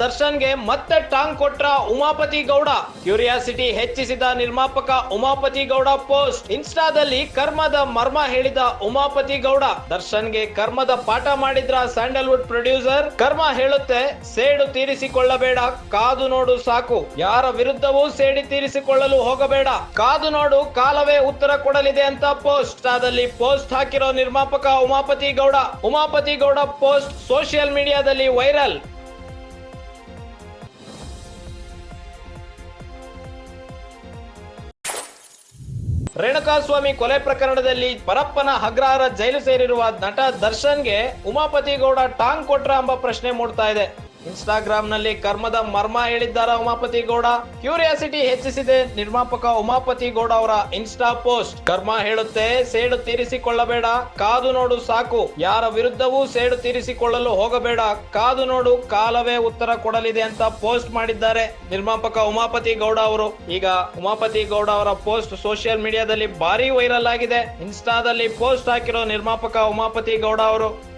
ದರ್ಶನ್ಗೆ ಮತ್ತೆ ಟಾಂಗ್ ಕೊಟ್ರ ಉಮಾಪತಿ ಗೌಡ. ಕ್ಯೂರಿಯಾಸಿಟಿ ಹೆಚ್ಚಿಸಿದ ನಿರ್ಮಾಪಕ ಉಮಾಪತಿ ಗೌಡ ಪೋಸ್ಟ್. ಇನ್ಸ್ಟಾದಲ್ಲಿ ಕರ್ಮದ ಮರ್ಮ ಹೇಳಿದ ಉಮಾಪತಿ ಗೌಡ. ದರ್ಶನ್ಗೆ ಕರ್ಮದ ಪಾಠ ಮಾಡಿದ್ರ ಸ್ಯಾಂಡಲ್ವುಡ್ ಪ್ರೊಡ್ಯೂಸರ್. ಕರ್ಮ ಹೇಳುತ್ತೆ, ಸೇಡು ತೀರಿಸಿಕೊಳ್ಳಬೇಡ, ಕಾದು ನೋಡು ಸಾಕು. ಯಾರ ವಿರುದ್ಧವೂ ಸೇಡಿ ತೀರಿಸಿಕೊಳ್ಳಲು ಹೋಗಬೇಡ. ಕಾದು ನೋಡು, ಕಾಲವೇ ಉತ್ತರ ಕೊಡಲಿದೆ ಅಂತ ಪೋಸ್ಟ್. ಆದಲ್ಲಿ ಪೋಸ್ಟ್ ಹಾಕಿರೋ ನಿರ್ಮಾಪಕ ಉಮಾಪತಿ ಗೌಡ. ಉಮಾಪತಿ ಗೌಡ ಪೋಸ್ಟ್ ಸೋಷಿಯಲ್ ಮೀಡಿಯಾದಲ್ಲಿ ವೈರಲ್. ರೇಣುಕಾಸ್ವಾಮಿ ಕೊಲೆ ಪ್ರಕರಣದಲ್ಲಿ ಪರಪ್ಪನ ಹಗ್ರಾರ ಜೈಲು ಸೇರಿರುವ ನಟ ದರ್ಶನ್ಗೆ ಉಮಾಪತಿ ಗೌಡ ಟಾಂಗ್ ಕೊಟ್ರ ಎಂಬ ಪ್ರಶ್ನೆ ಮೂಡ್ತಾ ಇದೆ. ಇನ್ಸ್ಟಾಗ್ರಾಮ್ನಲ್ಲಿ ಕರ್ಮದ ಮರ್ಮ ಹೇಳಿದ್ದಾರ ಉಮಾಪತಿ ಗೌಡ. ಕ್ಯೂರಿಯಾಸಿಟಿ ಹೆಚ್ಚಿಸಿದೆ. ನಿರ್ಮಾಪಕ ಉಮಾಪತಿ ಗೌಡ ಅವರ ಇನ್ಸ್ಟಾ ಪೋಸ್ಟ್. ಕರ್ಮ ಹೇಳುತ್ತೆ, ಸೇಡು ತೀರಿಸಿಕೊಳ್ಳಬೇಡ. ಕಾದು ನೋಡು ಸಾಕು. ಯಾರ ವಿರುದ್ಧವೂ ಸೇಡು ತೀರಿಸಿಕೊಳ್ಳಲು ಹೋಗಬೇಡ. ಕಾದು ನೋಡು, ಕಾಲವೇ ಉತ್ತರ ಕೊಡಲಿದೆ ಅಂತ ಪೋಸ್ಟ್ ಮಾಡಿದ್ದಾರೆ ನಿರ್ಮಾಪಕ ಉಮಾಪತಿ ಗೌಡ ಅವರು. ಈಗ ಉಮಾಪತಿ ಗೌಡ ಅವರ ಪೋಸ್ಟ್ ಸೋಷಿಯಲ್ ಮೀಡಿಯಾದಲ್ಲಿ ಭಾರಿ ವೈರಲ್ ಆಗಿದೆ. ಇನ್ಸ್ಟಾದಲ್ಲಿ ಪೋಸ್ಟ್ ಹಾಕಿರೋ ನಿರ್ಮಾಪಕ ಉಮಾಪತಿ ಗೌಡ ಅವರು.